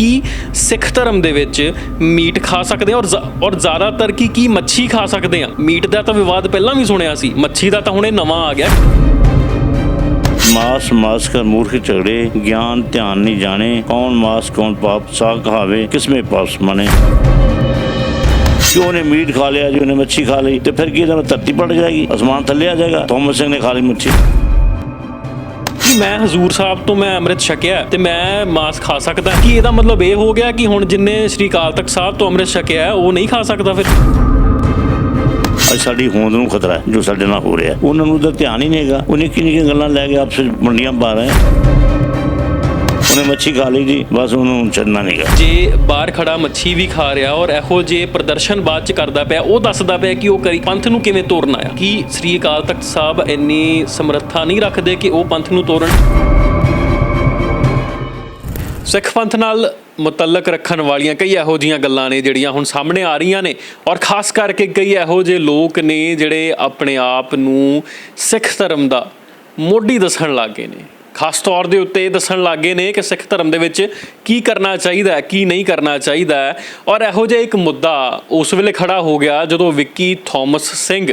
ਕੀ ਸਿੱਖ ਧਰਮ ਦੇ ਵਿੱਚ ਮੀਟ ਖਾ ਸਕਦੇ ਆ? ਔਰ ਜ਼- ਔਰ ਜ਼ਿਆਦਾਤਰ ਕੀ ਕੀ ਮੱਛੀ ਖਾ ਸਕਦੇ ਆ? ਮੀਟ ਦਾ ਤਾਂ ਵਿਵਾਦ ਪਹਿਲਾਂ ਵੀ ਸੁਣਿਆ ਸੀ। ਮੱਛੀ ਦਾ ਤਾਂ ਹੁਣੇ ਨਵਾਂ ਆ ਗਿਆ। ਮਾਸ ਮਾਸ ਕਰ ਮੂਰਖ ਝਗੜੇ, ਗਿਆਨ ਧਿਆਨ ਨਹੀਂ ਜਾਣੇ। ਕੌਣ ਮਾਸ, ਕੌਣ ਪਾਪ ਸਾ ਕਹਾਵੇ ਕਿਸਮੇ ਪਾਪ ਮਨੇ? ਕਿਉਂ ਨੇ ਮੀਟ ਖਾ ਲਿਆ, ਜੀ ਉਹਨੇ ਮੱਛੀ ਖਾ ਲਈ, ਤੇ ਫਿਰ ਕੀ ਇਹਦਾ ਧਰਤੀ ਪੜ ਜਾਏਗੀ? ਅਸਮਾਨ ਥੱਲੇ ਆ ਜਾਏਗਾ। ਥੋਮਸ ਸਿੰਘ ਨੇ ਖਾ ਲਈ ਮੱਛੀ। ਕਿ ਮੈਂ ਹਜ਼ੂਰ ਸਾਹਿਬ ਤੋਂ ਮੈਂ ਅੰਮ੍ਰਿਤ ਛਕਿਆ ਤੇ ਮੈਂ ਮਾਸ ਖਾ ਸਕਦਾ। ਕੀ ਇਹਦਾ ਮਤਲਬ ਇਹ ਹੋ ਗਿਆ ਕਿ ਹੁਣ ਜਿੰਨੇ ਸ੍ਰੀ ਅਕਾਲ ਤਖਤ ਸਾਹਿਬ ਤੋਂ ਅੰਮ੍ਰਿਤ ਛਕਿਆ, ਉਹ ਨਹੀਂ ਖਾ ਸਕਦਾ ਫਿਰ? ਅੱਜ ਸਾਡੀ ਹੋਂਦ ਨੂੰ ਖਤਰਾ ਹੈ, ਜੋ ਸਾਡੇ ਨਾਲ ਹੋ ਰਿਹਾ ਉਹਨਾਂ ਨੂੰ ਤਾਂ ਧਿਆਨ ਹੀ ਨਹੀਂ ਹੈਗਾ। ਉਹ ਨਿੱਕੀ ਨਿੱਕੀ ਗੱਲਾਂ ਲੈ ਕੇ ਆਪਸ ਵਿੱਚ ਮੰਡੀਆਂ ਪਾ ਰਹੇ ਉਹਨੇ ਮੱਛੀ ਖਾ ਲਈ ਜੀ, ਬਸ ਉਹਨੂੰ ਛੱਡਣਾ ਨਹੀਂਗਾ ਜੇ ਬਾਹਰ ਖੜਾ ਮੱਛੀ ਵੀ ਖਾ ਰਿਹਾ ਔਰ ਇਹੋ ਜੇ ਪ੍ਰਦਰਸ਼ਨ ਬਾਅਦ ਚ ਕਰਦਾ ਪਿਆ, ਉਹ ਦੱਸਦਾ ਪਿਆ ਕਿ ਉਹ ਕਰੀ ਪੰਥ ਨੂੰ ਕਿਵੇਂ ਤੋੜਨਾ ਆ? ਕੀ ਸ੍ਰੀ ਅਕਾਲ ਤਖਤ ਸਾਹਿਬ ਇੰਨੀ ਸਮਰੱਥਾ ਨਹੀਂ ਰੱਖਦੇ ਕਿ ਉਹ ਪੰਥ ਨੂੰ ਤੋੜਨ? ਸਿੱਖ ਪੰਥ ਨਾਲ ਮੁਤਲਕ ਰੱਖਣ ਵਾਲੀਆਂ ਕਈ ਇਹੋ ਜੀਆਂ ਗੱਲਾਂ ਨੇ ਜਿਹੜੀਆਂ ਹੁਣ ਸਾਹਮਣੇ ਆ ਰਹੀਆਂ ਨੇ ਔਰ ਖਾਸ ਕਰਕੇ ਕਈ ਇਹੋ ਜਿਹੇ ਲੋਕ ਨੇ ਜਿਹੜੇ ਆਪਣੇ ਆਪ ਨੂੰ ਸਿੱਖ ਧਰਮ ਦਾ ਮੋਢੀ ਦੱਸਣ ਲੱਗੇ ਨੇ। ਖਾਸ ਤੌਰ ਦੇ ਉੱਤੇ ਇਹ ਦੱਸਣ ਲੱਗੇ ਨੇ ਕਿ ਸਿੱਖ ਧਰਮ ਦੇ ਵਿੱਚ ਕੀ ਕਰਨਾ ਚਾਹੀਦਾ ਹੈ, ਕੀ ਨਹੀਂ ਕਰਨਾ ਚਾਹੀਦਾ ਹੈ। ਔਰ ਇਹੋ ਜਿਹਾ ਇੱਕ ਮੁੱਦਾ ਉਸ ਵੇਲੇ ਖੜਾ ਹੋ ਗਿਆ ਜਦੋਂ ਵਿੱਕੀ ਥਾਮਸ ਸਿੰਘ,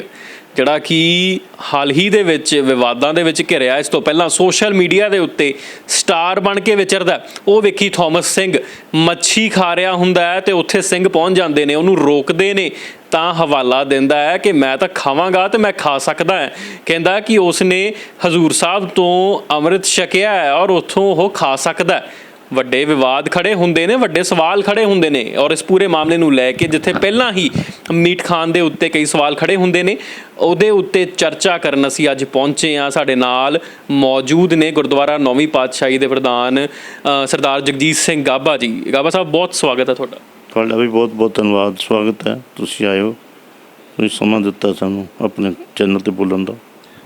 ਜਿਹੜਾ ਕਿ ਹਾਲ ਹੀ ਦੇ ਵਿੱਚ ਵਿਵਾਦਾਂ ਦੇ ਵਿੱਚ ਘਿਰਿਆ ਇਸ ਤੋਂ ਪਹਿਲਾਂ ਸੋਸ਼ਲ ਮੀਡੀਆ ਦੇ ਉੱਤੇ ਸਟਾਰ ਬਣ ਕੇ ਵਿਚਰਦਾ ਉਹ ਵਿੱਕੀ ਥਾਮਸ ਸਿੰਘ ਮੱਛੀ ਖਾ ਰਿਹਾ ਹੁੰਦਾ ਹੈ ਤੇ ਉੱਥੇ ਸਿੰਘ ਪਹੁੰਚ ਜਾਂਦੇ ਨੇ, ਉਹਨੂੰ ਰੋਕਦੇ ਨੇ ਤਾਂ ਹਵਾਲਾ ਦਿੰਦਾ ਹੈ ਕਿ ਮੈਂ ਤਾਂ ਖਾਵਾਂਗਾ ਤੇ ਮੈਂ ਖਾ ਸਕਦਾ ਹਾਂ। ਕਹਿੰਦਾ ਕਿ ਉਸਨੇ ਹਜ਼ੂਰ ਸਾਹਿਬ ਤੋਂ ਅੰਮ੍ਰਿਤ ਛਕਿਆ ਹੈ ਔਰ ਉੱਥੋਂ ਉਹ ਖਾ ਸਕਦਾ ਹੈ। ਵੱਡੇ ਵਿਵਾਦ ਖੜੇ ਹੁੰਦੇ ਨੇ, ਵੱਡੇ ਸਵਾਲ ਖੜੇ ਹੁੰਦੇ ਨੇ ਔਰ ਇਸ ਪੂਰੇ ਮਾਮਲੇ ਨੂੰ ਲੈ ਕੇ ਜਿੱਥੇ ਪਹਿਲਾਂ ਹੀ ਮੀਟ ਖਾਨ ਦੇ ਉੱਤੇ ਕਈ ਸਵਾਲ ਖੜੇ ਹੁੰਦੇ ਨੇ, ਉਹਦੇ ਉੱਤੇ ਚਰਚਾ ਕਰਨ ਅਸੀਂ ਅੱਜ ਪਹੁੰਚੇ ਆ ਸਾਡੇ ਨਾਲ ਮੌਜੂਦ ਨੇ ਗੁਰਦੁਆਰਾ ਨੌਵੀਂ ਪਾਤਸ਼ਾਹੀ ਦੇ ਪ੍ਰਧਾਨ ਸਰਦਾਰ ਜਗਜੀਤ ਸਿੰਘ ਗਾਬਾ ਜੀ। ਗਾਬਾ ਸਾਹਿਬ, ਬਹੁਤ ਸਵਾਗਤ ਹੈ ਤੁਹਾਡਾ। ਤੁਹਾਡਾ ਵੀ ਬਹੁਤ ਬਹੁਤ ਧੰਨਵਾਦ। ਸਵਾਗਤ ਹੈ। ਤੁਸੀਂ ਆਇਓ। ਤੁਸੀਂ ਸਮਾਂ ਦਿੱਤਾ ਸਾਨੂੰ ਆਪਣੇ ਚੈਨਲ ਤੇ ਬੋਲਣ ਦਾ।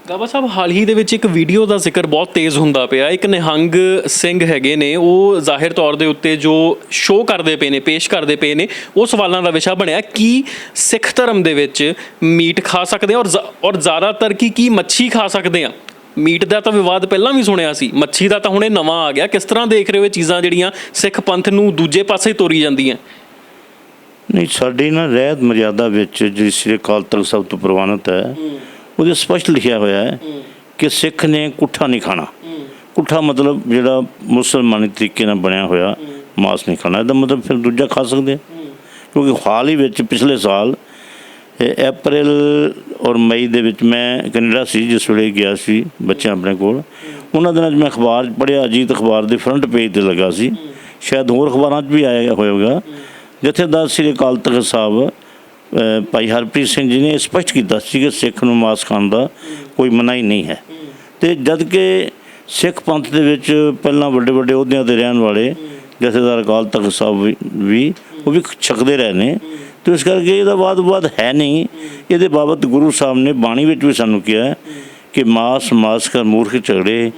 ਗਾਬਾ ਸਾਹਿਬ, ਹਾਲ ਹੀ ਦੇ ਵਿੱਚ ਇੱਕ ਵੀਡੀਓ ਦਾ ਜ਼ਿਕਰ ਬਹੁਤ ਤੇਜ਼ ਹੁੰਦਾ ਪਿਆ। ਇੱਕ ਨਿਹੰਗ ਸਿੰਘ ਹੈਗੇ ਨੇ। ਉਹ ਜ਼ਾਹਿਰ ਤੌਰ ਦੇ ਉੱਤੇ ਜੋ ਸ਼ੋਅ ਕਰਦੇ ਪਏ ਨੇ, ਪੇਸ਼ ਕਰਦੇ ਪਏ ਨੇ, ਉਹ ਸਵਾਲਾਂ ਦਾ ਵਿਸ਼ਾ ਬਣਿਆ। ਕਿ ਸਿੱਖ ਧਰਮ ਦੇ ਵਿੱਚ ਮੀਟ ਖਾ ਸਕਦੇ ਆ? ਔਰ ਔਰ ਜ਼ਿਆਦਾਤਰ ਕੀ ਕੀ ਮੱਛੀ ਖਾ ਸਕਦੇ ਆ? ਮੀਟ ਦਾ ਤਾਂ ਵਿਵਾਦ ਪਹਿਲਾਂ ਵੀ ਸੁਣਿਆ ਸੀ। ਮੱਛੀ ਦਾ ਤਾਂ ਹੁਣੇ ਨਵਾਂ ਆ ਗਿਆ। ਕਿਸ ਤਰ੍ਹਾਂ ਦੇਖ ਰਹੇ ਹੋ ਇਹ ਚੀਜ਼ਾਂ ਜਿਹੜੀਆਂ ਸਿੱਖ ਪੰਥ ਨੂੰ ਦੂਜੇ ਪਾਸੇ ਤੋਰੀ ਜਾਂਦੀਆਂ? ਨਹੀਂ, ਸਾਡੀ ਨਾ ਰਹਿਤ ਮਰਿਆਦਾ ਵਿੱਚ ਜਿਹੜੀ ਸ੍ਰੀ ਅਕਾਲ ਤਖਤ ਸਾਹਿਬ ਤੋਂ ਪ੍ਰਵਾਨਿਤ ਹੈ, ਉਹਦੇ ਸਪਸ਼ਟ ਲਿਖਿਆ ਹੋਇਆ ਹੈ ਕਿ ਸਿੱਖ ਨੇ ਕੁੱਠਾ ਨਹੀਂ ਖਾਣਾ। ਕੁੱਠਾ ਮਤਲਬ ਜਿਹੜਾ ਮੁਸਲਮਾਨੀ ਤਰੀਕੇ ਨਾਲ ਬਣਿਆ ਹੋਇਆ ਮਾਸ ਨਹੀਂ ਖਾਣਾ। ਇਹਦਾ ਮਤਲਬ ਫਿਰ ਦੂਜਾ ਖਾ ਸਕਦੇ ਕਿਉਂਕਿ ਹਾਲ ਹੀ ਵਿੱਚ ਪਿਛਲੇ ਸਾਲ ਅਪ੍ਰੈਲ ਔਰ ਮਈ ਦੇ ਵਿੱਚ ਮੈਂ ਕੈਨੇਡਾ ਸੀ, ਜਿਸ ਵੇਲੇ ਗਿਆ ਸੀ ਬੱਚਿਆਂ ਆਪਣੇ ਕੋਲ। ਉਹਨਾਂ ਦਿਨਾਂ 'ਚ ਮੈਂ ਅਖਬਾਰ, ਪੜ੍ਹਿਆ ਅਜੀਤ ਅਖਬਾਰ ਦੇ ਫਰੰਟ ਪੇਜ ਤੇ ਲੱਗਾ ਸੀ। ਸ਼ਾਇਦ ਹੋਰ ਅਖਬਾਰਾਂ 'ਚ ਵੀ ਆਇਆ ਹੋਵੇਗਾ। ਜਥੇਦਾਰ ਸ੍ਰੀ ਅਕਾਲ ਤਖਤ ਸਾਹਿਬ ਭਾਈ ਹਰਪ੍ਰੀਤ ਸਿੰਘ ਜੀ ਨੇ ਸਪਸ਼ਟ ਕੀਤਾ ਸੀ ਕਿ ਸਿੱਖ ਨੂੰ ਮਾਸ ਖਾਣ ਦਾ ਕੋਈ ਮਨਾਹੀ ਨਹੀਂ ਹੈ। ਤੇ ਜਦ ਕਿ ਸਿੱਖ ਪੰਥ ਦੇ ਵਿੱਚ ਪਹਿਲਾਂ ਵੱਡੇ ਵੱਡੇ ਅਹੁਦਿਆਂ ਤੇ ਰਹਿਣ ਵਾਲੇ ਜਥੇਦਾਰ ਅਕਾਲ ਤਖਤ ਸਾਹਿਬ ਵੀ- ਵੀ ਉਹ ਵੀ ਛਕਦੇ ਰਹੇ ਨੇ। ਤੇ ਇਸ ਕਰਕੇ ਇਹਦਾ ਵਾਦ-ਵਿਵਾਦ ਹੈ ਨਹੀਂ। ਇਹਦੇ ਬਾਬਤ ਗੁਰੂ ਸਾਹਿਬ ਨੇ ਬਾਣੀ ਵਿੱਚ ਵੀ ਸਾਨੂੰ ਕਿਹਾ ਕਿ ਮਾਸ ਮਾਸ ਕਰ ਮੂਰਖ ਝਗੜੇ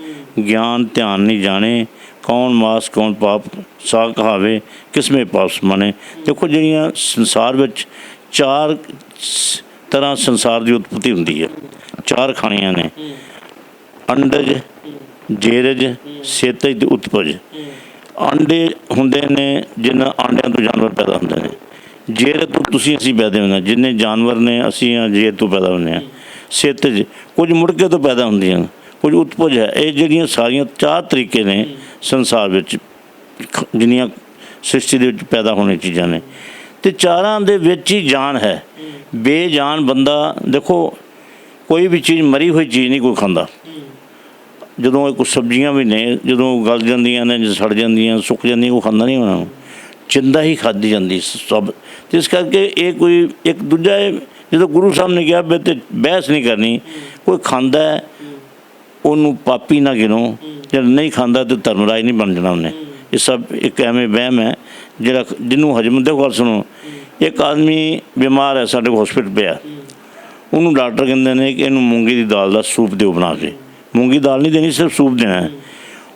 ਗਿਆਨ ਧਿਆਨ ਨਹੀਂ ਜਾਣੇ। ਕੌਣ ਮਾਸ ਕੌਣ ਪਾਪ ਸਾ ਕਹਾਵੇ ਕਿਸਮੇ ਪਾਪ ਮਨੇ। ਦੇਖੋ ਜਿਹੜੀਆਂ ਸੰਸਾਰ ਵਿੱਚ ਚਾਰ ਤਰ੍ਹਾਂ ਸੰਸਾਰ ਦੀ ਉਤਪਤੀ ਹੁੰਦੀ ਹੈ। ਚਾਰ ਖਾਣੀਆਂ ਨੇ। ਅੰਡਜ ਜੇਰਜ ਸੇਤਜ ਤੇ ਉਤਪਜ। ਅੰਡੇ ਹੁੰਦੇ ਨੇ ਜਿਨ੍ਹਾਂ ਆਂਡਿਆਂ ਤੋਂ ਜਾਨਵਰ ਪੈਦਾ ਹੁੰਦੇ ਨੇ। ਜੇਰ ਤੋਂ ਤੁਸੀਂ ਅਸੀਂ ਪੈਦਾ ਹੁੰਦੇ ਹਾਂ। ਜਿੰਨੇ ਜਾਨਵਰ ਨੇ ਅਸੀਂ ਆ ਜੇਰ ਤੋਂ ਪੈਦਾ ਹੁੰਦੇ ਹਾਂ। ਸੇਤਜ ਕੁਝ ਮੁੜਕੇ ਤੋਂ ਪੈਦਾ ਹੁੰਦੀਆਂ ਨੇ, ਕੁਝ ਉਤਪਜ ਹੈ। ਇਹ ਜਿਹੜੀਆਂ ਸਾਰੀਆਂ ਚਾਰ ਤਰੀਕੇ ਨੇ ਸੰਸਾਰ ਵਿੱਚ ਜਿੰਨੀਆਂ ਸ੍ਰਿਸ਼ਟੀ ਦੇ ਵਿੱਚ ਪੈਦਾ ਹੋਣੇ ਚੀਜ਼ਾਂ ਨੇ। ਤੇ ਚਾਰਾਂ ਦੇ ਵਿੱਚ ਹੀ ਜਾਨ ਹੈ। ਬੇਜਾਨ ਬੰਦਾ ਦੇਖੋ ਕੋਈ ਵੀ ਚੀਜ਼ ਮਰੀ ਹੋਈ ਚੀਜ਼ ਨਹੀਂ ਕੋਈ ਖਾਂਦਾ। ਜਦੋਂ ਇਹ ਕੁਝ ਸਬਜ਼ੀਆਂ ਵੀ ਨੇ ਜਦੋਂ ਗਲ ਜਾਂਦੀਆਂ ਨੇ ਜਾਂ ਸੜ ਜਾਂਦੀਆਂ ਸੁੱਕ ਜਾਂਦੀਆਂ ਉਹ ਖਾਂਦਾ ਨਹੀਂ ਉਹਨਾਂ ਨੂੰ। ਚਿੰਦਾ ਹੀ ਖਾਦੀ ਜਾਂਦੀ ਸਭ। ਤੇ ਇਸ ਕਰਕੇ ਇਹ ਕੋਈ ਇੱਕ ਦੂਜਾ ਇਹ ਜਦੋਂ ਗੁਰੂ ਸਾਹਿਬ ਨੇ ਕਿਹਾ ਵੀ ਤੇ ਬਹਿਸ ਨਹੀਂ ਕਰਨੀ ਕੋਈ ਖਾਂਦਾ ਹੈ, ਉਹਨੂੰ ਪਾਪੀ ਨਾ ਗਿਣੋ। ਜੇ ਨਹੀਂ ਖਾਂਦਾ ਤੇ ਧਰਮਰਾਜ ਨਹੀਂ ਬਣ ਜਾਣਾ ਉਹਨੇ। ਇਹ ਸਭ ਇੱਕ ਐਵੇਂ ਵਹਿਮ ਹੈ, ਜਿਹੜਾ ਜਿਹਨੂੰ ਹਜਮ ਦੇ ਗੱਲ ਸੁਣੋ। ਇੱਕ ਆਦਮੀ ਬਿਮਾਰ ਹੈ, ਸਾਡੇ ਹਸਪੀਟਲ ਪਿਆ। ਉਹਨੂੰ ਡਾਕਟਰ ਕਹਿੰਦੇ ਨੇ ਕਿ ਇਹਨੂੰ ਮੂੰਗੀ ਦੀ ਦਾਲ ਦਾ ਸੂਪ ਦਿਓ ਬਣਾ ਕੇ। ਮੂੰਗੀ ਦਾਲ ਨਹੀਂ ਦੇਣੀ, ਸਿਰਫ ਸੂਪ ਦੇਣਾ ਹੈ।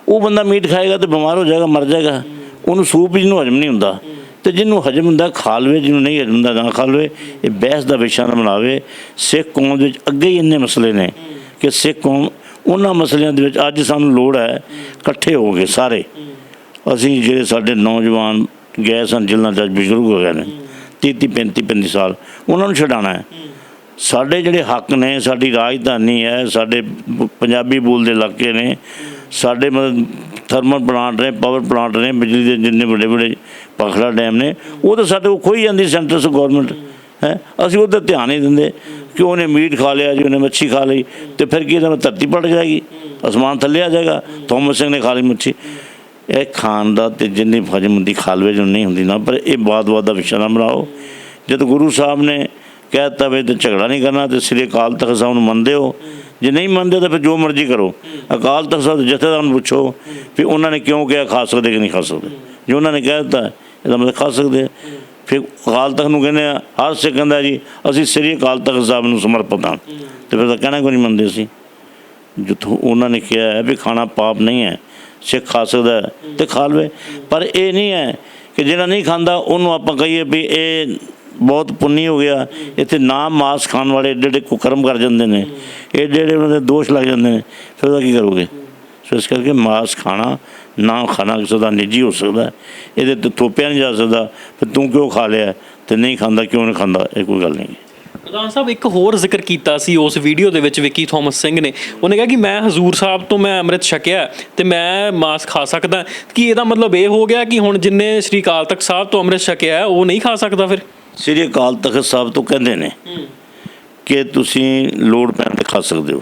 ਉਹ ਬੰਦਾ ਮੀਟ ਖਾਏਗਾ ਤੇ ਬਿਮਾਰ ਹੋ ਜਾਏਗਾ, ਮਰ ਜਾਏਗਾ। ਉਹਨੂੰ ਸੂਪ ਜਿਹਨੂੰ ਹਜਮ ਨਹੀਂ ਹੁੰਦਾ। ਤੇ ਜਿਹਨੂੰ ਹਜਮ ਹੁੰਦਾ ਖਾ ਲਵੇ ਜਿਹਨੂੰ ਨਹੀਂ ਹਜਮ ਹੁੰਦਾ, ਨਾ ਖਾ ਲਵੇ ਇਹ ਬਹਿਸ ਦਾ ਵਿਸ਼ਾ ਨਾ ਬਣਾਵੇ। ਸਿੱਖ ਕੌਮ ਦੇ ਵਿੱਚ ਅੱਗੇ ਹੀ ਇੰਨੇ ਮਸਲੇ ਨੇ ਕਿ ਸਿੱਖ ਕੌਮ ਉਹਨਾਂ ਮਸਲਿਆਂ ਦੇ ਵਿੱਚ ਅੱਜ ਸਾਨੂੰ ਲੋੜ ਹੈ ਇਕੱਠੇ ਹੋ ਗਏ ਸਾਰੇ। ਅਸੀਂ ਜਿਹੜੇ ਸਾਡੇ ਨੌਜਵਾਨ ਗਏ ਸਨ ਜਿਲ੍ਹਾਂ ਜੱਜ ਬਜ਼ੁਰਗ ਹੋ ਗਏ ਨੇ 30 35 35 ਸਾਲ, ਉਹਨਾਂ ਨੂੰ ਛਡਾਣਾ ਹੈ। ਸਾਡੇ ਜਿਹੜੇ ਹੱਕ ਨੇ, ਸਾਡੀ ਰਾਜਧਾਨੀ ਹੈ, ਸਾਡੇ ਪੰਜਾਬੀ ਬੋਲਦੇ ਇਲਾਕੇ ਨੇ, ਸਾਡੇ ਮਤਲਬ ਥਰਮਲ ਪਲਾਂਟ ਨੇ, ਪਾਵਰ ਪਲਾਂਟ ਨੇ, ਬਿਜਲੀ ਦੇ ਜਿੰਨੇ ਵੱਡੇ ਵੱਡੇ ਪਖੜਾ ਡੈਮ ਨੇ, ਉਹ ਤਾਂ ਸਾਡੇ ਕੋਲ ਖੋਈ ਜਾਂਦੀ ਸੈਂਟਰ, ਸ ਗਵਰਨਮੈਂਟ ਹੈ? ਅਸੀਂ ਉਹਦਾ ਧਿਆਨ ਨਹੀਂ ਦਿੰਦੇ। ਕਿ ਉਹਨੇ ਮੀਟ ਖਾ ਲਿਆ ਜੀ, ਉਹਨੇ ਮੱਛੀ ਖਾ ਲਈ, ਤੇ ਫਿਰ ਕੀ ਇਹਦਾ ਧਰਤੀ ਪਲਟ ਜਾਏਗੀ? ਅਸਮਾਨ ਥੱਲੇ ਆ ਜਾਏਗਾ। ਥੋਮਸ ਸਿੰਘ ਨੇ ਖਾ ਲਈ ਮੱਛੀ। ਇਹ ਖਾਣ ਦਾ ਤੇ ਜਿੰਨੀ ਹਜਮ ਹੁੰਦੀ ਖਾਲਵੇ ਜੋ ਨਹੀਂ ਹੁੰਦੀ ਨਾ, ਪਰ ਇਹ ਬਾਦ-ਬਾਦ ਦਾ ਵਿਸ਼ਾ ਨਾ ਬਣਾਓ। ਜਦ ਗੁਰੂ ਸਾਹਿਬ ਨੇ ਕਹਿਤਾ ਵੇ ਤੇ ਝਗੜਾ ਨਹੀਂ ਕਰਨਾ, ਤੇ ਸ੍ਰੀ ਅਕਾਲ ਤਖਤ ਸਾਹਿਬ ਨੂੰ ਮੰਨਦੇ ਹੋ। ਜੇ ਨਹੀਂ ਮੰਨਦੇ ਤਾਂ ਫਿਰ ਜੋ ਮਰਜ਼ੀ ਕਰੋ। ਅਕਾਲ ਤਖਤ ਸਾਹਿਬ ਜਥੇਦਾਰ ਨੂੰ ਪੁੱਛੋ ਵੀ ਉਹਨਾਂ ਨੇ ਕਿਉਂ ਕਿਹਾ, ਖਾ ਸਕਦੇ ਕਿ ਨਹੀਂ ਖਾ ਸਕਦੇ? ਜੇ ਉਹਨਾਂ ਨੇ ਕਹਿ ਦਿੱਤਾ, ਇਹਦਾ ਮਤਲਬ ਖਾ ਸਕਦੇ ਫਿਰ ਅਕਾਲ ਤਖਤ ਨੂੰ ਕਹਿੰਦੇ ਆ, ਹਰ ਸਿੱਖ ਕਹਿੰਦਾ ਜੀ, ਅਸੀਂ ਸ੍ਰੀ ਅਕਾਲ ਤਖਤ ਸਾਹਿਬ ਨੂੰ ਸਮਰਪਿਤ ਹਾਂ। ਤੇ ਫਿਰ ਤਾਂ ਕਹਿਣਾ ਕੋਈ ਨਹੀਂ ਮੰਨਦੇ ਸੀ ਜਿੱਥੋਂ ਉਹਨਾਂ ਨੇ ਕਿਹਾ ਹੈ ਵੀ ਖਾਣਾ ਪਾਪ ਨਹੀਂ ਹੈ, ਸਿੱਖ ਖਾ ਸਕਦਾ ਹੈ ਤੇ ਖਾ ਲਵੇ। ਪਰ ਇਹ ਨਹੀਂ ਹੈ ਕਿ ਜਿਹੜਾ ਨਹੀਂ ਖਾਂਦਾ, ਉਹਨੂੰ ਆਪਾਂ ਕਹੀਏ ਵੀ ਇਹ ਬਹੁਤ ਪੁੰਨੀ ਹੋ ਗਿਆ। ਇੱਥੇ ਨਾ ਮਾਸ ਖਾਣ ਵਾਲੇ ਏਡੇ ਏਡੇ ਕੁਕਰਮ ਕਰ ਜਾਂਦੇ ਨੇ। ਏਡੇ ਏਡੇ ਉਹਨਾਂ ਦੇ ਦੋਸ਼ ਲੱਗ ਜਾਂਦੇ ਨੇ। ਫਿਰ ਉਹਦਾ ਕੀ ਕਰੋਗੇ? ਸੋ ਇਸ ਕਰਕੇ ਮਾਸ ਖਾਣਾ ਨਾ ਖਾਣਾ ਕਿਸੇ ਦਾ ਨਿੱਜੀ ਹੋ ਸਕਦਾ। ਇਹਦੇ ਤੇ ਥੋਪਿਆ ਨਹੀਂ ਜਾ ਸਕਦਾ ਫਿਰ ਤੂੰ ਕਿਉਂ ਖਾ ਲਿਆ? ਤੇ ਨਹੀਂ ਖਾਂਦਾ ਕਿਉਂ ਨਹੀਂ ਖਾਂਦਾ? ਇਹ ਕੋਈ ਗੱਲ ਨਹੀਂ। ਪ੍ਰਧਾਨ ਸਾਹਿਬ ਇੱਕ ਹੋਰ ਜ਼ਿਕਰ ਕੀਤਾ ਸੀ ਉਸ ਵੀਡੀਓ ਦੇ ਵਿੱਚ ਵਿੱਕੀ ਥੋਮਸ ਸਿੰਘ ਨੇ। ਉਹਨੇ ਕਿਹਾ ਕਿ ਮੈਂ ਹਜ਼ੂਰ ਸਾਹਿਬ ਤੋਂ ਮੈਂ ਅੰਮ੍ਰਿਤ ਛਕਿਆ ਤੇ ਮੈਂ ਮਾਸ ਖਾ ਸਕਦਾ। ਕਿ ਇਹਦਾ ਮਤਲਬ ਇਹ ਹੋ ਗਿਆ ਕਿ ਹੁਣ ਜਿੰਨੇ ਸ਼੍ਰੀ ਅਕਾਲ ਤਖਤ ਸਾਹਿਬ ਤੋਂ ਅੰਮ੍ਰਿਤ ਛਕਿਆ ਉਹ ਨਹੀਂ ਖਾ ਸਕਦਾ ਫਿਰ? ਸ੍ਰੀ ਅਕਾਲ ਤਖਤ ਸਾਹਿਬ ਤੋਂ ਕਹਿੰਦੇ ਨੇ ਕਿ ਤੁਸੀਂ ਲੋੜ ਪੈਣ ਤੇ ਖਾ ਸਕਦੇ ਹੋ।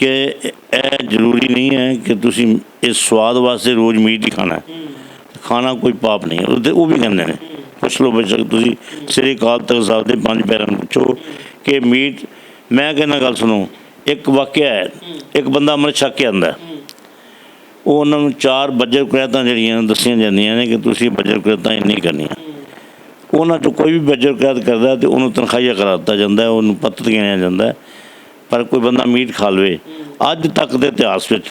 ਕਿ ਇਹ ਜ਼ਰੂਰੀ ਨਹੀਂ ਹੈ ਕਿ ਤੁਸੀਂ ਇਸ ਸਵਾਦ ਵਾਸਤੇ ਰੋਜ਼ ਮੀਟ ਹੀ ਖਾਣਾ ਹੈ। ਖਾਣਾ ਕੋਈ ਪਾਪ ਨਹੀਂ ਹੈ। ਉਹ ਉਹ ਵੀ ਕਹਿੰਦੇ ਨੇ। ਪੁੱਛ ਲਓ ਬੇਸ਼ੱਕ ਤੁਸੀਂ। ਸ੍ਰੀ ਅਕਾਲ ਤਖਤ ਸਾਹਿਬ ਦੇ ਪੰਜ ਪੈਰਾਂ ਨੂੰ ਪੁੱਛੋ ਕਿ ਮੀਟ, ਮੈਂ ਕਹਿੰਦਾ ਗੱਲ ਸੁਣੋ, ਇੱਕ ਵਾਕਿਆ ਹੈ। ਇੱਕ ਬੰਦਾ ਅੰਮ੍ਰਿਤ ਛਕ ਕੇ ਆਂਦਾ ਉਹ ਉਹਨਾਂ ਨੂੰ ਚਾਰ ਬੱਜਰ ਕੁਰੈਤਾਂ ਜਿਹੜੀਆਂ ਦੱਸੀਆਂ ਜਾਂਦੀਆਂ ਨੇ ਕਿ ਤੁਸੀਂ ਬੱਜਰ ਕੁਰੈਤਾਂ ਇੰਨੀ ਕਰਨੀਆਂ। ਉਹਨਾਂ ਤੋਂ ਕੋਈ ਵੀ ਬੱਜਰ ਕੈਦ ਕਰਦਾ ਤੇ ਉਹਨੂੰ ਤਨਖਾਹੀਆ ਕਰਾ ਦਿੱਤਾ ਜਾਂਦਾ ਉਹਨੂੰ ਪੱਤਤ ਗਿਣਿਆ ਜਾਂਦਾ ਪਰ ਕੋਈ ਬੰਦਾ ਮੀਟ ਖਾ ਲਵੇ। ਅੱਜ ਤੱਕ ਦੇ ਇਤਿਹਾਸ ਵਿੱਚ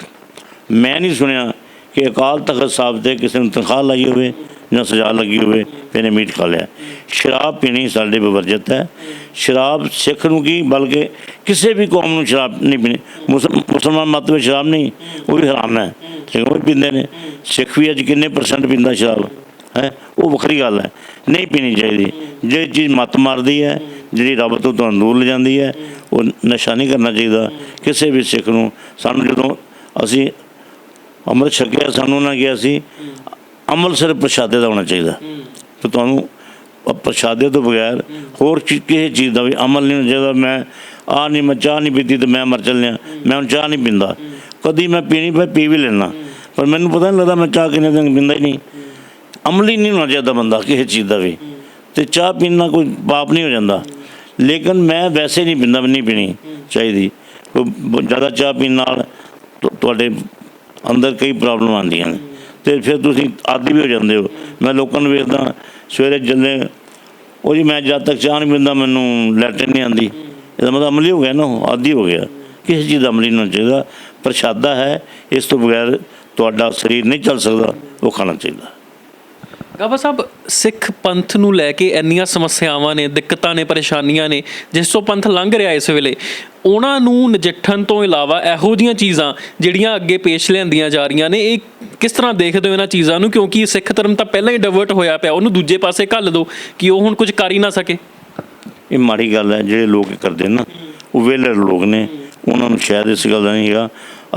ਮੈਂ ਨਹੀਂ ਸੁਣਿਆ ਕਿ ਅਕਾਲ ਤਖਤ ਸਾਹਿਬ ਤੇ ਕਿਸੇ ਨੂੰ ਤਨਖਾਹ ਲਾਈ ਹੋਵੇ ਜਾਂ ਸਜ਼ਾ ਲੱਗੀ ਹੋਵੇ ਇਹਨੇ ਮੀਟ ਖਾ ਲਿਆ। ਸ਼ਰਾਬ ਪੀਣੀ ਸਾਡੇ ਵਿਵਰਜਿਤ ਹੈ। ਸ਼ਰਾਬ ਸਿੱਖ ਨੂੰ ਕੀ, ਬਲਕਿ ਕਿਸੇ ਵੀ ਕੌਮ ਨੂੰ ਸ਼ਰਾਬ ਨਹੀਂ ਪੀਣੀ। ਮੁਸਲ- ਮੁਸਲਮਾਨ ਮਤ ਵਿੱਚ ਸ਼ਰਾਬ ਨਹੀਂ, ਉਹ ਵੀ ਹਰਾਮ ਹੈ। ਸਿੱਖ ਵੀ ਪੀਂਦੇ ਨੇ। ਸਿੱਖ ਵੀ ਅੱਜ ਕਿੰਨੇ ਪਰਸੈਂਟ ਪੀਂਦਾ ਸ਼ਰਾਬ, ਹੈ? ਉਹ ਵੱਖਰੀ ਗੱਲ ਹੈ। ਨਹੀਂ ਪੀਣੀ ਚਾਹੀਦੀ। ਜੇ ਚੀਜ਼ ਮਤ ਮਾਰਦੀ ਹੈ ਜਿਹੜੀ ਰੱਬ ਤੋਂ ਤੁਹਾਨੂੰ ਦੂਰ ਲੈ ਹੈ, ਉਹ ਨਸ਼ਾ ਨਹੀਂ ਕਰਨਾ ਚਾਹੀਦਾ। ਕਿਸੇ ਵੀ ਸਿੱਖ ਨੂੰ ਸਾਨੂੰ ਜਦੋਂ ਅਸੀਂ ਅੰਮ੍ਰਿਤ ਛਕਿਆ, ਸਾਨੂੰ ਉਹਨਾਂ ਕਿਹਾ ਸੀ, ਅਮਲ ਸਿਰਫ ਪ੍ਰਸ਼ਾਦੇ ਦਾ ਹੋਣਾ ਚਾਹੀਦਾ। ਤੇ ਤੁਹਾਨੂੰ ਪ੍ਰਸ਼ਾਦੇ ਤੋਂ ਬਗੈਰ ਹੋਰ ਚੀ- ਕਿਸੇ ਚੀਜ਼ ਦਾ ਵੀ ਅਮਲ ਨਹੀਂ ਹੋਣਾ ਚਾਹੀਦਾ। ਮੈਂ ਆ ਨਹੀਂ ਮੈਂ ਚਾਹ ਨਹੀਂ ਪੀਤੀ ਤੇ ਮੈਂ ਮਰ ਚੱਲਿਆ। ਮੈਂ ਹੁਣ ਚਾਹ ਨਹੀਂ ਪੀਂਦਾ। ਕਦੀ ਮੈਂ ਪੀਣੀ ਪਈ ਪੀ ਵੀ ਲੈਣਾ ਪਰ ਮੈਨੂੰ ਪਤਾ ਨਹੀਂ ਲੱਗਦਾ ਮੈਂ ਚਾਹ ਕਿੰਨੇ ਦਿਨ ਪੀਂਦਾ ਹੀ ਨਹੀਂ। ਅਮਲੀ ਨਹੀਂ ਹੋਣਾ ਚਾਹੀਦਾ ਬੰਦਾ ਕਿਸੇ ਚੀਜ਼ ਦਾ ਵੀ। ਤੇ ਚਾਹ ਪੀਣਾ ਕੋਈ ਪਾਪ ਨਹੀਂ ਹੋ ਜਾਂਦਾ। ਲੇਕਿਨ ਮੈਂ ਵੈਸੇ ਨਹੀਂ ਪੀਂਦਾ ਨਹੀਂ ਪੀਣੀ ਚਾਹੀਦੀ। ਜ਼ਿਆਦਾ ਚਾਹ ਪੀਣ ਨਾਲ ਤੁਹਾਡੇ ਅੰਦਰ ਕਈ ਪ੍ਰੋਬਲਮ ਆਉਂਦੀਆਂ ਨੇ। ਤੇ ਫਿਰ ਤੁਸੀਂ ਆਦੀ ਵੀ ਹੋ ਜਾਂਦੇ ਹੋ। ਮੈਂ ਲੋਕਾਂ ਨੂੰ ਵੇਖਦਾ ਸਵੇਰੇ ਜल्ले ਉਹ ਜੀ ਮੈਂ ਜਦ ਤੱਕ ਚਾਹ ਨਹੀਂ ਪੀਂਦਾ ਮੈਨੂੰ ਲੈਟਰ ਨਹੀਂ ਆਉਂਦੀ। ਇਹਦਾ ਮਤਲਬ ਅਮਲੀ ਹੋ ਗਿਆ ਨਾ ਉਹ, ਆਦੀ ਹੋ ਗਿਆ। ਕਿਸੇ ਚੀਜ਼ ਦਾ ਅਮਲੀ ਨਹੀਂ ਹੋਣਾ ਚਾਹੀਦਾ। ਪ੍ਰਸ਼ਾਦਾ ਹੈ ਇਸ ਤੋਂ ਬਗੈਰ ਤੁਹਾਡਾ ਸਰੀਰ ਨਹੀਂ ਚੱਲ ਸਕਦਾ ਉਹ ਖਾਣਾ ਚਾਹੀਦਾ। ਗਾਬਾ ਸਾਹਿਬ ਸਿੱਖ ਪੰਥ ਨੂੰ ਲੈ ਕੇ ਇੰਨੀਆਂ ਸਮੱਸਿਆਵਾਂ ਨੇ, ਦਿੱਕਤਾਂ ਨੇ, ਪਰੇਸ਼ਾਨੀਆਂ ਨੇ, ਜਿਸ ਤੋਂ ਪੰਥ ਲੰਘ ਰਿਹਾ ਇਸ ਵੇਲੇ। ਉਹਨਾਂ ਨੂੰ ਨਜਿੱਠਣ ਤੋਂ ਇਲਾਵਾ ਇਹੋ ਜੀਆਂ ਚੀਜ਼ਾਂ ਜਿਹੜੀਆਂ ਅੱਗੇ ਪੇਸ਼ ਲਿਆਂਦੀਆਂ ਜਾ ਰਹੀਆਂ ਨੇ, ਇਹ ਕਿਸ ਤਰ੍ਹਾਂ ਦੇਖਦੇ ਹੋ ਇਹਨਾਂ ਚੀਜ਼ਾਂ ਨੂੰ? ਕਿਉਂਕਿ ਸਿੱਖ ਧਰਮ ਤਾਂ ਪਹਿਲਾਂ ਹੀ ਡਿਵਰਟ ਹੋਇਆ ਪਿਆ, ਉਹਨੂੰ ਦੂਜੇ ਪਾਸੇ ਘੱਲ ਦਿਓ ਕਿ ਉਹ ਹੁਣ ਕੁਝ ਕਰ ਹੀ ਨਾ ਸਕੇ। ਇਹ ਮਾੜੀ ਗੱਲ ਹੈ, ਜਿਹੜੇ ਲੋਕ ਕਰਦੇ ਨਾ ਉਹ ਵੇਲਰ ਲੋਕ ਨੇ, ਉਹਨਾਂ ਨੂੰ ਸ਼ਾਇਦ ਇਸ ਗੱਲ ਦਾ ਨਹੀਂ ਹੈਗਾ,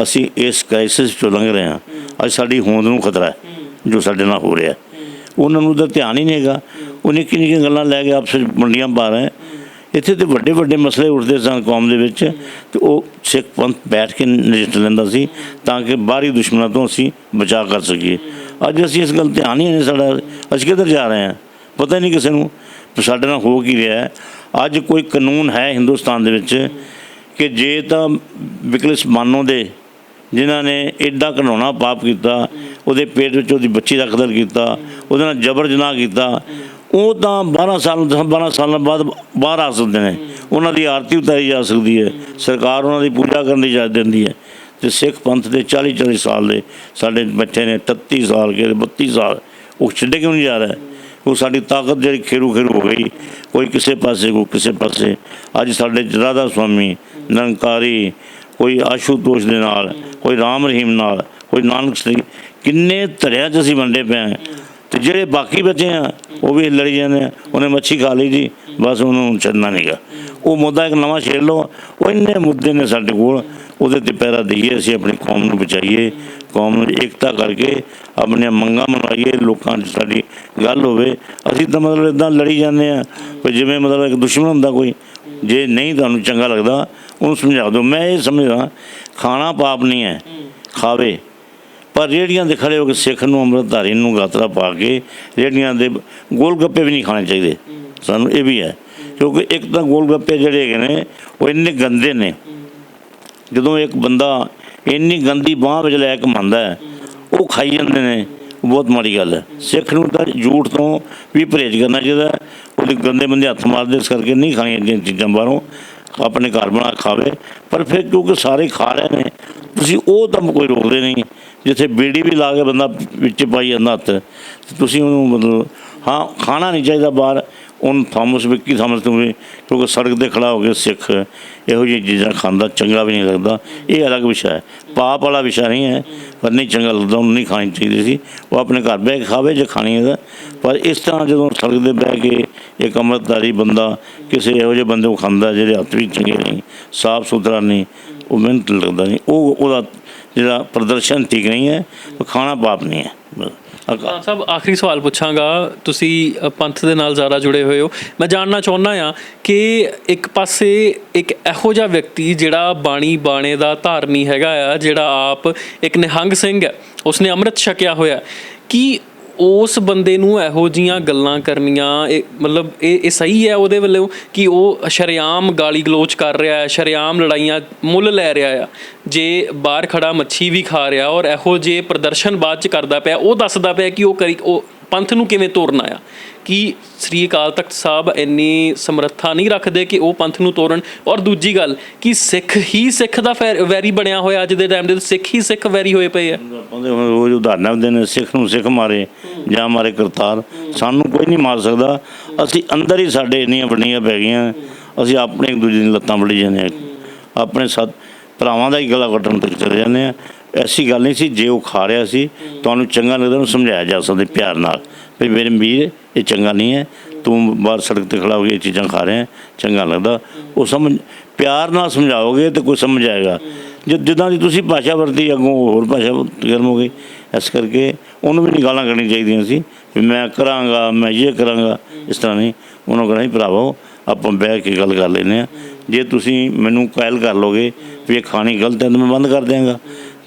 ਅਸੀਂ ਇਸ ਕ੍ਰਾਈਸਿਸ ਚੋਂ ਲੰਘ ਰਹੇ ਹਾਂ। ਅੱਜ ਸਾਡੀ ਹੋਂਦ ਨੂੰ ਖਤਰਾ ਹੈ, ਜੋ ਸਾਡੇ ਨਾਲ ਹੋ ਰਿਹਾ ਉਹਨਾਂ ਨੂੰ ਤਾਂ ਧਿਆਨ ਹੀ ਨਹੀਂ ਹੈਗਾ। ਉਹ ਨਿੱਕੀ ਨਿੱਕੀਆਂ ਗੱਲਾਂ ਲੈ ਕੇ ਆਪਸ ਵਿੱਚ ਮੰਡੀਆਂ ਪਾ ਰਹੇ ਇੱਥੇ ਤੇ ਵੱਡੇ ਵੱਡੇ ਮਸਲੇ ਉੱਠਦੇ ਸਨ ਕੌਮ ਦੇ ਵਿੱਚ। ਤੇ ਉਹ ਸਿੱਖ ਪੰਥ ਬੈਠ ਕੇ ਨਜਿੱਠ ਲੈਂਦਾ ਸੀ ਤਾਂ ਕਿ ਬਾਹਰੀ ਦੁਸ਼ਮਣਾਂ ਤੋਂ ਅਸੀਂ ਬਚਾਅ ਕਰ ਸਕੀਏ। ਅੱਜ ਅਸੀਂ ਇਸ ਗੱਲ ਧਿਆਨ ਹੀ ਨਹੀਂ ਸਾਡਾ। ਅਸੀਂ ਕਿੱਧਰ ਜਾ ਰਹੇ ਹਾਂ? ਪਤਾ ਹੀ ਨਹੀਂ ਕਿਸੇ ਨੂੰ। ਵੀ ਸਾਡੇ ਨਾਲ ਹੋ ਕੀ ਰਿਹਾ ਅੱਜ ਕੋਈ ਕਾਨੂੰਨ ਹੈ ਹਿੰਦੁਸਤਾਨ ਦੇ ਵਿੱਚ ਕਿ ਜੇ ਤਾਂ ਵਿਕਲਿਸ ਮਾਨੋ ਦੇ ਜਿਨ੍ਹਾਂ ਨੇ ਐਡਾ ਘਿਨਾਉਣਾ ਪਾਪ ਕੀਤਾ, ਉਹਦੇ ਪੇਟ ਵਿੱਚ ਉਹਦੀ ਬੱਚੀ ਦਾ ਕਤਲ ਕੀਤਾ ਉਹਦੇ ਨਾਲ ਜਬਰ ਜਨਾਹ ਕੀਤਾ। ਉਹ ਤਾਂ 12 ਸਾਲ 10 12 ਸਾਲਾਂ ਬਾਅਦ ਬਾਹਰ ਆ ਸਕਦੇ ਨੇ। ਉਹਨਾਂ ਦੀ ਆਰਤੀ ਉਤਾਰੀ ਜਾ ਸਕਦੀ ਹੈ। ਸਰਕਾਰ ਉਹਨਾਂ ਦੀ ਪੂਜਾ ਕਰਨ ਦੀ ਇਜਾਜ਼ਤ ਦਿੰਦੀ ਹੈ। ਤੇ ਸਿੱਖ ਪੰਥ ਦੇ 40 40 ਸਾਲ ਦੇ ਸਾਡੇ ਬੱਚੇ ਨੇ 38 ਸਾਲ ਕੇ 32 ਸਾਲ, ਉਹ ਛੱਡੇ ਕਿਉਂ ਨਹੀਂ ਜਾ ਰਿਹਾ? ਉਹ ਸਾਡੀ ਤਾਕਤ ਜਿਹੜੀ ਖੇਰੂ ਖੇਰੂ ਹੋ ਗਈ। ਕੋਈ ਕਿਸੇ ਪਾਸੇ, ਕੋਈ ਕਿਸੇ ਪਾਸੇ। ਅੱਜ ਸਾਡੇ ਰਾਧਾ ਸੁਆਮੀ, ਨਿਰੰਕਾਰੀ, ਕੋਈ ਆਸ਼ੂਤੋਸ਼ ਦੇ ਨਾਲ, ਕੋਈ ਰਾਮ ਰਹੀਮ ਨਾਲ, ਕੋਈ ਨਾਨਕ ਸਿੰਘ ਕਿੰਨੇ ਧੜਿਆਂ 'ਚ ਅਸੀਂ ਵੰਡੇ ਪਏ ਹਾਂ। ਤੇ ਜਿਹੜੇ ਬਾਕੀ ਬਚੇ ਆ, ਉਹ ਵੀ ਲੜੀ ਜਾਂਦੇ ਆ। ਉਹਨੇ ਮੱਛੀ ਖਾ ਲਈ ਜੀ, ਬਸ ਉਹਨੂੰ ਛੱਡਣਾ ਨਹੀਂਗਾ ਉਹ ਮੁੱਦਾ ਇੱਕ ਨਵਾਂ ਛੇੜ ਲਓ। ਉਹ ਇੰਨੇ ਮੁੱਦੇ ਨੇ ਸਾਡੇ ਕੋਲ, ਉਹਦੇ ਤੇ ਪੈਰਾ ਦਈਏ, ਅਸੀਂ ਆਪਣੀ ਕੌਮ ਨੂੰ ਬਚਾਈਏ। ਕੌਮ ਨੂੰ ਏਕਤਾ ਕਰਕੇ ਆਪਣੀਆਂ ਮੰਗਾਂ ਮਨਾਈਏ, ਲੋਕਾਂ 'ਚ ਸਾਡੀ ਗੱਲ ਹੋਵੇ। ਅਸੀਂ ਤਾਂ ਮਤਲਬ ਇਦਾਂ ਲੜੀ ਜਾਂਦੇ ਆ ਕੋਈ ਜਿਵੇਂ ਮਤਲਬ ਇੱਕ ਦੁਸ਼ਮਣ ਹੁੰਦਾ ਕੋਈ, ਜੇ ਨਹੀਂ ਤੁਹਾਨੂੰ ਚੰਗਾ ਲੱਗਦਾ, ਉਹਨੂੰ ਸਮਝਾ ਦਿਓ। ਮੈਂ ਇਹ ਸਮਝਦਾ, ਖਾਣਾ ਪਾਪ ਨਹੀਂ ਹੈ, ਖਾਵੇ। ਪਰ ਰੇੜੀਆਂ ਦੇ ਖੜੇ ਹੋ ਕੇ ਸਿੱਖ ਨੂੰ ਅੰਮ੍ਰਿਤਧਾਰੀ ਨੂੰ ਗਾਤਰਾ ਪਾ ਕੇ ਰੇੜੀਆਂ ਦੇ ਗੋਲ ਗੱਪੇ ਵੀ ਨਹੀਂ ਖਾਣੇ ਚਾਹੀਦੇ। ਸਾਨੂੰ ਇਹ ਵੀ ਹੈ। ਕਿਉਂਕਿ ਇੱਕ ਤਾਂ ਗੋਲ ਗੱਪੇ ਜਿਹੜੇ ਹੈਗੇ ਨੇ, ਉਹ ਇੰਨੇ ਗੰਦੇ ਨੇ। ਜਦੋਂ ਇੱਕ ਬੰਦਾ ਇੰਨੀ ਗੰਦੀ ਬਾਹ ਵਿੱਚ ਲੈ ਕੇ ਮੰਨਦਾ ਉਹ ਖਾਈ ਜਾਂਦੇ ਨੇ। ਬਹੁਤ ਮਾੜੀ ਗੱਲ ਹੈ। ਸਿੱਖ ਨੂੰ ਤਾਂ ਝੂਠ ਤੋਂ ਵੀ ਪਰਹੇਜ਼ ਕਰਨਾ ਚਾਹੀਦਾ ਉਹਦੇ ਗੰਦੇ ਬੰਦੇ ਹੱਥ ਮਾਰਦੇ, ਇਸ ਕਰਕੇ ਨਹੀਂ ਖਾਣੀਆਂ ਜਿਹੜੀਆਂ ਚੀਜ਼ਾਂ ਬਾਹਰੋਂ। ਆਪਣੇ ਘਰ ਬਣਾ ਖਾਵੇ। ਪਰ ਫਿਰ ਕਿਉਂਕਿ ਸਾਰੇ ਖਾ ਰਹੇ ਨੇ, ਤੁਸੀਂ ਉਹ ਤਾਂ ਕੋਈ ਰੋਕਦੇ ਨਹੀਂ। ਜਿੱਥੇ ਬੀੜੀ ਵੀ ਲਾ ਕੇ ਬੰਦਾ ਵਿੱਚ ਪਾਈ ਜਾਂਦਾ ਹੱਥ ਤੁਸੀਂ ਉਹਨੂੰ ਮਤਲਬ, ਹਾਂ, ਖਾਣਾ ਨਹੀਂ ਚਾਹੀਦਾ ਬਾਹਰ ਉਹਨ ਥਾਮਸ ਵਿੱਕੀ, ਥਾਮਸ ਤੋਂ ਵੀ, ਕਿਉਂਕਿ ਸੜਕ ਤੇ ਖੜਾ ਹੋ ਕੇ ਸਿੱਖ, ਇਹੋ ਜਿਹੀ ਚੀਜ਼ਾਂ ਖਾਂਦਾ ਚੰਗਾ ਵੀ ਨਹੀਂ ਲੱਗਦਾ, ਇਹ ਅਲੱਗ ਵਿਸ਼ਾ ਹੈ। ਪਾਪ ਵਾਲਾ ਵਿਸ਼ਾ ਨਹੀਂ ਹੈ, ਪਰ ਨਹੀਂ ਚੰਗਾ ਲੱਗਦਾ, ਉਹਨੂੰ ਨਹੀਂ ਖਾਣੀ ਚਾਹੀਦੀ ਸੀ, ਉਹ ਆਪਣੇ ਘਰ ਬਹਿ ਕੇ ਖਾਵੇ ਜੇ ਖਾਣੀ ਹੈ ਪਰ ਇਸ ਤਰ੍ਹਾਂ ਜਦੋਂ ਸੜਕ ਤੇ ਬਹਿ ਕੇ ਇੱਕ ਅੰਮ੍ਰਿਤਧਾਰੀ ਬੰਦਾ ਕਿਸੇ ਇਹੋ ਜਿਹੇ ਬੰਦੇ ਨੂੰ ਖਾਂਦਾ, ਜਿਹੜੇ ਹੱਥ ਵੀ ਚੰਗੇ ਨਹੀਂ ਸਾਫ਼ ਸੁਥਰਾ ਨਹੀਂ, ਉਹ ਮਿਹਨਤ ਲੱਗਦਾ ਨਹੀਂ, ਉਹ ਉਹਦਾ ਜਿਹੜਾ ਪ੍ਰਦਰਸ਼ਨ ਠੀਕ ਨਹੀਂ ਹੈ, ਉਹ ਖਾਣਾ ਪਾਪ ਨਹੀਂ ਹੈ। ਬਸ ਅਕਾ- ਆਖਰੀ ਸਵਾਲ ਪੁੱਛਾਂਗਾ। ਤੁਸੀਂ ਪੰਥ ਦੇ ਨਾਲ ਜ਼ਿਆਦਾ ਜੁੜੇ ਹੋਏ ਹੋ। ਮੈਂ ਜਾਣਨਾ ਚਾਹੁੰਦਾ ਆ ਕਿ ਇੱਕ ਪਾਸੇ ਇੱਕ ਇਹੋ ਜਿਹਾ ਵਿਅਕਤੀ ਜਿਹੜਾ ਬਾਣੀ ਬਾਣੇ ਦਾ ਧਾਰਨੀ ਹੈਗਾ ਆ, ਜਿਹੜਾ ਆਪ ਇੱਕ ਨਿਹੰਗ ਸਿੰਘ ਹੈ, ਉਸਨੇ ਅੰਮ੍ਰਿਤ ਛਕਿਆ ਹੋਇਆ ਕਿ ਉਸ ਬੰਦੇ ਨੂੰ ਇਹੋ ਜੀਆਂ ਗੱਲਾਂ ਕਰਨੀਆਂ, ਇਹ ਮਤਲਬ ਇਹ ਇਹ ਸਹੀ ਹੈ ਉਹਦੇ ਵੱਲੋਂ ਕਿ ਉਹ ਸ਼ਰੇਆਮ ਗਾਲੀ ਗਲੋਚ ਕਰ ਰਿਹਾ ਹੈ, ਸ਼ਰੇਆਮ ਲੜਾਈਆਂ ਮੁੱਲ ਲੈ ਰਿਹਾ ਆ ਜੇ ਬਾਹਰ ਖੜਾ ਮੱਛੀ ਵੀ ਖਾ ਰਿਹਾ ਔਰ ਇਹੋ ਜੇ ਪ੍ਰਦਰਸ਼ਨ ਬਾਅਦ ਚ ਕਰਦਾ ਪਿਆ, ਉਹ ਦੱਸਦਾ ਪਿਆ ਕਿ ਉਹ ਕਰੀ, ਉਹ ਪੰਥ ਨੂੰ ਕਿਵੇਂ ਤੋਰਨਾ ਆ ਕਿ ਸ੍ਰੀ ਅਕਾਲ ਤਖਤ ਸਾਹਿਬ ਇੰਨੀ ਸਮਰੱਥਾ ਨਹੀਂ ਰੱਖਦੇ ਕਿ ਉਹ ਪੰਥ ਨੂੰ ਤੋਰਨ? ਔਰ ਦੂਜੀ ਗੱਲ, ਕਿ ਸਿੱਖ ਹੀ ਸਿੱਖ ਦਾ ਵੈਰੀ ਬਣਿਆ ਹੋਇਆ ਅੱਜ ਦੇ ਟਾਈਮ ਦੇ ਵਿੱਚ? ਸਿੱਖ ਹੀ ਸਿੱਖ ਵੈਰੀ ਹੋਏ ਪਏ ਆ। ਆਪਾਂ ਹੁਣ ਰੋਜ਼ ਉਦਾਹਰਨਾਂ ਦਿੰਦੇ ਨੇ, ਸਿੱਖ ਨੂੰ ਸਿੱਖ ਮਾਰੇ ਜਾਂ ਮਾਰੇ ਕਰਤਾਰ। ਸਾਨੂੰ ਕੋਈ ਨਹੀਂ ਮਾਰ ਸਕਦਾ। ਅਸੀਂ ਅੰਦਰ ਹੀ ਸਾਡੇ ਇੰਨੀਆਂ ਵੱਡੀਆਂ ਪੈ ਗਈਆਂ। ਅਸੀਂ ਆਪਣੇ ਇੱਕ ਦੂਜੇ ਦੀਆਂ ਲੱਤਾਂ ਵੜੀ ਜਾਂਦੇ ਹਾਂ। ਆਪਣੇ ਸੱਤ, ਭਰਾਵਾਂ ਦਾ ਹੀ ਗਲਾ ਕੱਟਣ ਤੱਕ ਚਲੇ ਜਾਂਦੇ ਆ ਐਸੀ ਗੱਲ ਨਹੀਂ ਸੀ, ਜੇ ਉਹ ਖਾ ਰਿਹਾ ਸੀ, ਤੁਹਾਨੂੰ ਚੰਗਾ ਲੱਗਦਾ, ਉਹਨੂੰ ਸਮਝਾਇਆ ਜਾ ਸਕਦਾ ਪਿਆਰ ਨਾਲ। ਵੀ ਮੇਰੇ ਵੀਰ ਇਹ ਚੰਗਾ ਨਹੀਂ ਹੈ, ਤੂੰ ਬਾਹਰ ਸੜਕ ਤੇ ਖੜਾ ਹੋ ਕੇ ਇਹ ਚੀਜ਼ਾਂ ਖਾ ਰਿਹਾ ਚੰਗਾ ਲੱਗਦਾ। ਉਹ ਸਮਝ, ਪਿਆਰ ਨਾਲ ਸਮਝਾਓਗੇ ਤੇ ਕੋਈ ਸਮਝ ਆਏਗਾ। ਜਿ- ਜਿੱਦਾਂ ਦੀ ਤੁਸੀਂ ਭਾਸ਼ਾ ਵਰਤੀ ਅੱਗੋਂ ਹੋਰ ਭਾਸ਼ਾ ਗਰਮ ਹੋ ਗਈ, ਇਸ ਕਰਕੇ ਉਹਨੂੰ ਵੀ ਨਹੀਂ ਗਾਲਾਂ ਕੱਢਣੀਆਂ ਚਾਹੀਦੀਆਂ ਸੀ, ਵੀ ਮੈਂ ਕਰਾਂਗਾ, ਮੈਂ ਇਹ ਕਰਾਂਗਾ, ਇਸ ਤਰ੍ਹਾਂ ਨਹੀਂ। ਉਹਨੂੰ ਕਹਣਾ ਹੀ ਭਰਾਵੋ, ਆਪਾਂ ਬਹਿ ਕੇ ਗੱਲ ਕਰ ਲੈਂਦੇ ਆ ਜੇ ਤੁਸੀਂ ਮੈਨੂੰ ਕਾਇਲ ਕਰ ਲੋਗੇ ਵੀ ਇਹ ਖਾਣੀ ਗਲਤ ਹੈ, ਤਾਂ ਮੈਂ ਬੰਦ ਕਰ ਦਿਆਂਗਾ।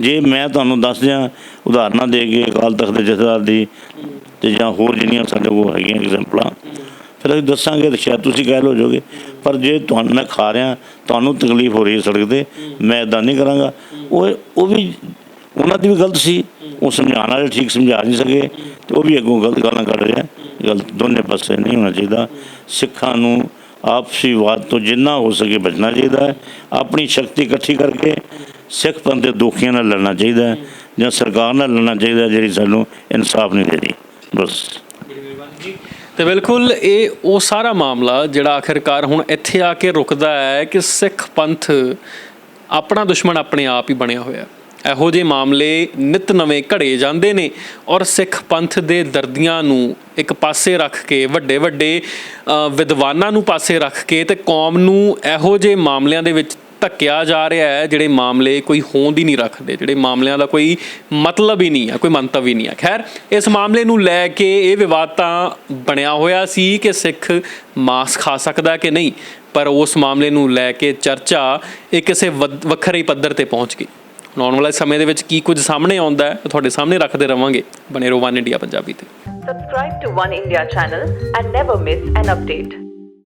ਜੇ ਮੈਂ ਤੁਹਾਨੂੰ ਦੱਸ ਦਿਆਂ ਉਦਾਹਰਨਾਂ ਦੇ ਕੇ ਅਕਾਲ ਤਖਤ ਦੇ ਜਥੇਦਾਰ ਦੀ ਤੇ ਜਾਂ ਹੋਰ ਜਿਹੜੀਆਂ ਸਾਡੇ ਕੋਲ ਹੈਗੀਆਂ ਐਗਜ਼ਾਮਪਲਾਂ, ਫਿਰ ਅਸੀਂ ਦੱਸਾਂਗੇ ਤਾਂ ਸ਼ਾਇਦ ਤੁਸੀਂ ਕਹਿ ਲੋ ਜੋਗੇ ਪਰ ਜੇ ਤੁਹਾਨੂੰ ਮੈਂ ਖਾ ਰਿਹਾ, ਤੁਹਾਨੂੰ ਤਕਲੀਫ ਹੋ ਰਹੀ ਹੈ ਸੜਕ ਤੇ, ਮੈਂ ਇਦਾਂ ਨਹੀਂ ਕਰਾਂਗਾ। ਉਹ ਉਹ ਵੀ ਉਹਨਾਂ ਦੀ ਵੀ ਗਲਤ ਸੀ। ਉਹ ਸਮਝਾਉਣ ਵਾਲੇ ਠੀਕ ਸਮਝਾ ਨਹੀਂ ਸਕੇ ਤੇ ਉਹ ਵੀ ਅੱਗੋਂ ਗਲਤ ਗੱਲਾਂ ਕਰ ਰਿਹਾ ਗਲਤ ਦੋਨੇ ਪਾਸੇ ਨਹੀਂ ਹੋਣਾ ਚਾਹੀਦਾ। ਸਿੱਖਾਂ ਨੂੰ ਆਪਸੀ ਵਾਦ ਤੋਂ ਜਿੰਨਾ ਹੋ ਸਕੇ ਬਚਣਾ ਚਾਹੀਦਾ ਹੈ। ਆਪਣੀ ਸ਼ਕਤੀ ਇਕੱਠੀ ਕਰਕੇ ਸਿੱਖ ਪੰਥ ਦੇ ਦੋਖੀਆਂ ਨਾਲ ਲੜਨਾ ਚਾਹੀਦਾ ਹੈ ਜਾਂ ਸਰਕਾਰ ਨਾਲ ਲੜਨਾ ਚਾਹੀਦਾ ਜਿਹੜੀ ਸਾਨੂੰ ਇਨਸਾਫ ਨਹੀਂ ਦੇ ਰਹੀ। ਬਸ। ਤੇ ਬਿਲਕੁਲ ਇਹ ਉਹ ਸਾਰਾ ਮਾਮਲਾ ਜਿਹੜਾ ਆਖਿਰਕਾਰ ਹੁਣ ਇੱਥੇ ਆ ਕੇ ਰੁਕਦਾ ਹੈ ਕਿ ਸਿੱਖ ਪੰਥ ਆਪਣਾ ਦੁਸ਼ਮਣ ਆਪਣੇ ਆਪ ਹੀ ਬਣਿਆ ਹੋਇਆ ਇਹੋ ਜਿਹੇ ਮਾਮਲੇ ਨਿਤ ਨਵੇਂ ਘੜੇ ਜਾਂਦੇ ਨੇ ਔਰ ਸਿੱਖ ਪੰਥ ਦੇ ਦਰਦੀਆਂ ਨੂੰ ਇੱਕ ਪਾਸੇ ਰੱਖ ਕੇ ਵੱਡੇ ਵੱਡੇ ਵਿਦਵਾਨਾਂ ਨੂੰ ਪਾਸੇ ਰੱਖ ਕੇ ਤੇ ਕੌਮ ਨੂੰ ਇਹੋ ਜਿਹੇ ਮਾਮਲਿਆਂ ਦੇ ਵਿੱਚ ਧੱਕਿਆ ਜਾ ਰਿਹਾ ਹੈ, ਜਿਹੜੇ ਮਾਮਲੇ ਕੋਈ ਹੋਂਦ ਹੀ ਨਹੀਂ ਰੱਖਦੇ, ਜਿਹੜੇ ਮਾਮਲਿਆਂ ਦਾ ਕੋਈ ਮਤਲਬ ਹੀ ਨਹੀਂ ਹੈ ਕੋਈ ਮੰਤਵ ਹੀ ਨਹੀਂ ਹੈ ਖੈਰ, ਇਸ ਮਾਮਲੇ ਨੂੰ ਲੈ ਕੇ ਇਹ ਵਿਵਾਦ ਤਾਂ ਬਣਿਆ ਹੋਇਆ ਸੀ ਕਿ ਸਿੱਖ ਮਾਸ ਖਾ ਸਕਦਾ ਕਿ ਨਹੀਂ, ਪਰ ਉਸ ਮਾਮਲੇ ਨੂੰ ਲੈ ਕੇ ਚਰਚਾ ਇਹ ਕਿਸੇ ਵੱਖਰੇ ਪੱਧਰ ਤੇ ਪਹੁੰਚ ਗਈ। ਆਉਣ ਵਾਲੇ ਸਮੇਂ ਦੇ ਵਿੱਚ ਕੀ ਕੁਝ ਸਾਹਮਣੇ ਆਉਂਦਾ ਹੈ ਤੁਹਾਡੇ ਸਾਹਮਣੇ ਰੱਖਦੇ ਰਵਾਂਗੇ। ਬਣੇ ਰੋ ਵਨ ਇੰਡੀਆ ਪੰਜਾਬੀ ਤੇ। Subscribe to One India channel and never miss an update.